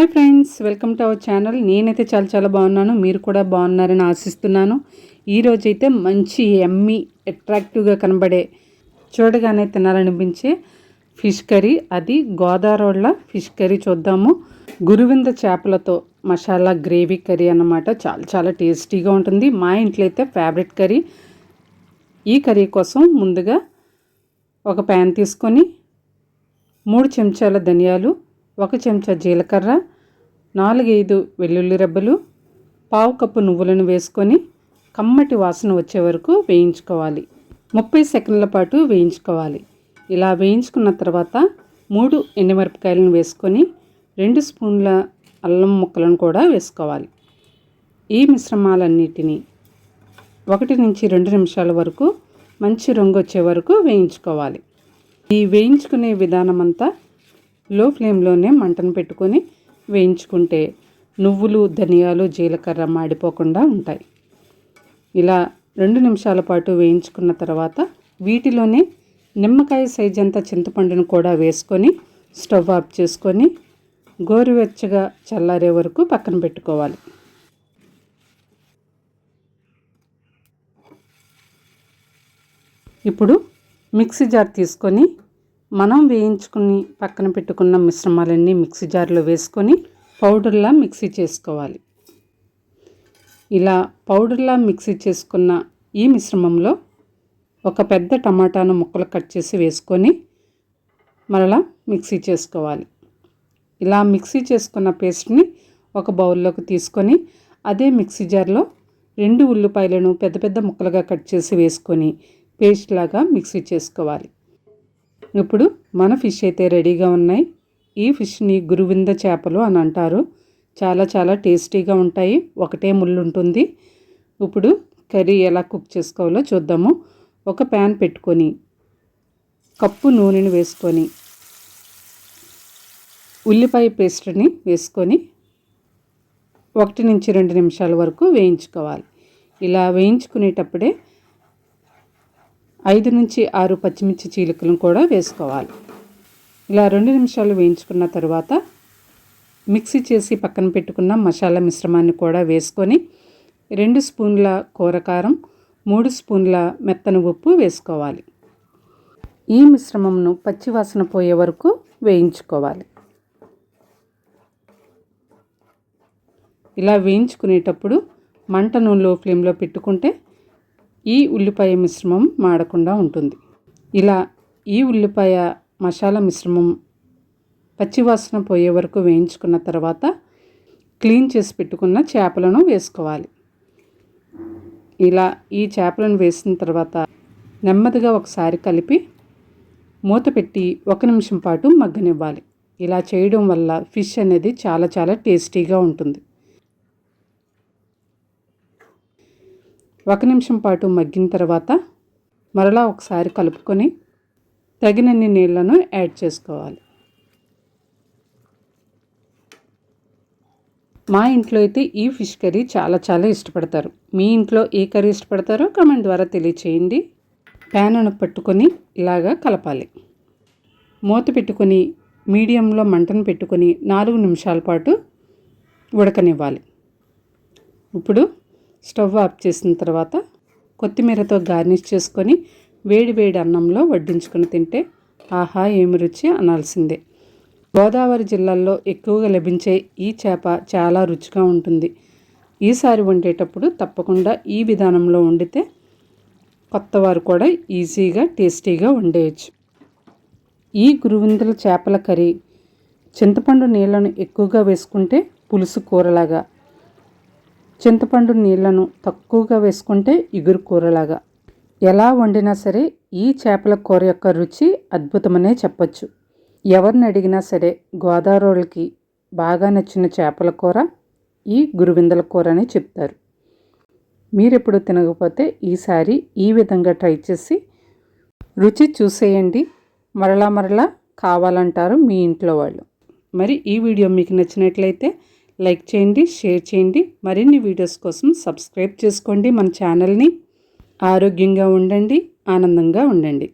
Hi friends welcome to our channel. నేనైతే చాలా చాలా బాగున్నాను. మీరు కూడా బాగున్నారని ఆశిస్తున్నాను. ఈరోజైతే మంచి ఎమ్మి అట్రాక్టివ్గా కనబడే చూడగానే తినాలనిపించే ఫిష్ కర్రీ. అది గోదావరిలో ఫిష్ కర్రీ చూద్దాము. గురువింద చేపలతో మసాలా గ్రేవీ కర్రీ అన్నమాట. చాలా చాలా టేస్టీగా ఉంటుంది. మా ఇంట్లో అయితే ఫేవరెట్ కర్రీ. ఈ కర్రీ కోసం ముందుగా ఒక ప్యాన్ తీసుకొని మూడు చెంచాల ధనియాలు ఒక చెంచా జీలకర్ర నాలుగైదు వెల్లుల్లి రెబ్బలు పావు కప్పు నువ్వులను వేసుకొని కమ్మటి వాసన వచ్చే వరకు వేయించుకోవాలి. ముప్పై సెకండ్ల పాటు వేయించుకోవాలి. ఇలా వేయించుకున్న తర్వాత మూడు ఎండుమిరపకాయలను వేసుకొని రెండు స్పూన్ల అల్లం ముక్కలను కూడా వేసుకోవాలి. ఈ మిశ్రమాలన్నిటినీ ఒకటి నుంచి రెండు నిమిషాల వరకు మంచి రంగు వచ్చే వరకు వేయించుకోవాలి. ఈ వేయించుకునే విధానం అంతా లో ఫ్లేమ్లోనే మంటను పెట్టుకొని వేయించుకుంటే నువ్వులు ధనియాలు జీలకర్ర మాడిపోకుండా ఉంటాయి. ఇలా రెండు నిమిషాల పాటు వేయించుకున్న తర్వాత వీటిలోనే నిమ్మకాయ సైజ్ అంత చింతపండును కూడా వేసుకొని స్టవ్ ఆఫ్ చేసుకొని గోరువెచ్చగా చల్లారే వరకు పక్కన పెట్టుకోవాలి. ఇప్పుడు మిక్సీ జార్ తీసుకొని మనం వేయించుకుని పక్కన పెట్టుకున్న మిశ్రమాలన్నీ మిక్సీ జార్లో వేసుకొని పౌడర్లా మిక్సీ చేసుకోవాలి. ఇలా పౌడర్లా మిక్సీ చేసుకున్న ఈ మిశ్రమంలో ఒక పెద్ద టమాటాను ముక్కలు కట్ చేసి వేసుకొని మరలా మిక్సీ చేసుకోవాలి. ఇలా మిక్సీ చేసుకున్న పేస్ట్ని ఒక బౌల్లోకి తీసుకొని అదే మిక్సీ జార్లో రెండు ఉల్లిపాయలను పెద్ద పెద్ద ముక్కలుగా కట్ చేసి వేసుకొని పేస్ట్ లాగా మిక్సీ చేసుకోవాలి. ఇప్పుడు మన ఫిష్ అయితే రెడీగా ఉన్నాయి. ఈ ఫిష్ని గురువింద చేపలు అని అంటారు. చాలా చాలా టేస్టీగా ఉంటాయి. ఒకటే ముళ్ళు ఉంటుంది. ఇప్పుడు కర్రీ ఎలా కుక్ చేసుకోవాలో చూద్దాము. ఒక ప్యాన్ పెట్టుకొని కప్పు నూనెని వేసుకొని ఉల్లిపాయ పేస్ట్ని వేసుకొని ఒకటి నుంచి రెండు నిమిషాల వరకు వేయించుకోవాలి. ఇలా వేయించుకునేటప్పుడే ఐదు నుంచి ఆరు పచ్చిమిర్చి చీలికలను కూడా వేసుకోవాలి. ఇలా రెండు నిమిషాలు వేయించుకున్న తర్వాత మిక్సీ చేసి పక్కన పెట్టుకున్న మసాలా మిశ్రమాన్ని కూడా వేసుకొని రెండు స్పూన్ల కూరకారం మూడు స్పూన్ల మెత్తని ఉప్పు వేసుకోవాలి. ఈ మిశ్రమంను పచ్చివాసన పోయే వరకు వేయించుకోవాలి. ఇలా వేయించుకునేటప్పుడు మంటను లో ఫ్లేమ్లో పెట్టుకుంటే ఈ ఉల్లిపాయ మిశ్రమం మాడకుండా ఉంటుంది. ఇలా ఈ ఉల్లిపాయ మసాలా మిశ్రమం పచ్చివాసన పోయే వరకు వేయించుకున్న తర్వాత క్లీన్ చేసి పెట్టుకున్న చేపలను వేసుకోవాలి. ఇలా ఈ చేపలను వేసిన తర్వాత నెమ్మదిగా ఒకసారి కలిపి మూత పెట్టి ఒక నిమిషం పాటు మగ్గనివ్వాలి. ఇలా చేయడం వల్ల ఫిష్ అనేది చాలా చాలా టేస్టీగా ఉంటుంది. ఒక నిమిషం పాటు మగ్గిన తర్వాత మరలా ఒకసారి కలుపుకొని తగినన్ని నీళ్ళను యాడ్ చేసుకోవాలి. మా ఇంట్లో అయితే ఈ ఫిష్ కర్రీ చాలా చాలా ఇష్టపడతారు. మీ ఇంట్లో ఏ కర్రీ ఇష్టపడతారో కమెంట్ ద్వారా తెలియచేయండి. ప్యాన్ను పట్టుకొని ఇలాగా కలపాలి. మూత పెట్టుకొని మీడియంలో మంటను పెట్టుకొని నాలుగు నిమిషాల పాటు ఉడకనివ్వాలి. ఇప్పుడు స్టవ్ ఆఫ్ చేసిన తర్వాత కొత్తిమీరతో గార్నిష్ చేసుకొని వేడి వేడి అన్నంలో వడ్డించుకొని తింటే ఆహా ఏమి రుచి అనాల్సిందే. గోదావరి జిల్లాల్లో ఎక్కువగా లభించే ఈ చేప చాలా రుచిగా ఉంటుంది. ఈసారి వండేటప్పుడు తప్పకుండా ఈ విధానంలో వండితే కొత్తవారు కూడా ఈజీగా టేస్టీగా వండేయచ్చు. ఈ గురువిందుల చేపల కర్రీ చింతపండు నీళ్ళను ఎక్కువగా వేసుకుంటే పులుసు కూరలాగా చింతపండు నీళ్ళను తక్కువగా వేసుకుంటే ఇగురు కూరలాగా. ఎలా వండినా సరే ఈ చేపల కూర యొక్క రుచి అద్భుతమనే చెప్పచ్చు. ఎవరిని అడిగినా సరే గోదావరికి బాగా నచ్చిన చేపల కూర ఈ గురువిందల కూర అని చెప్తారు. మీరెప్పుడు తినకపోతే ఈసారి ఈ విధంగా ట్రై చేసి రుచి చూసేయండి. మరలా మరలా కావాలంటారు మీ ఇంట్లో వాళ్ళు. మరి ఈ వీడియో మీకు నచ్చినట్లయితే లైక్ చేయండి షేర్ చేయండి. మరిన్ని వీడియోస్ కోసం సబ్స్క్రైబ్ చేసుకోండి మన ఛానల్ని. ఆరోగ్యంగా ఉండండి ఆనందంగా ఉండండి.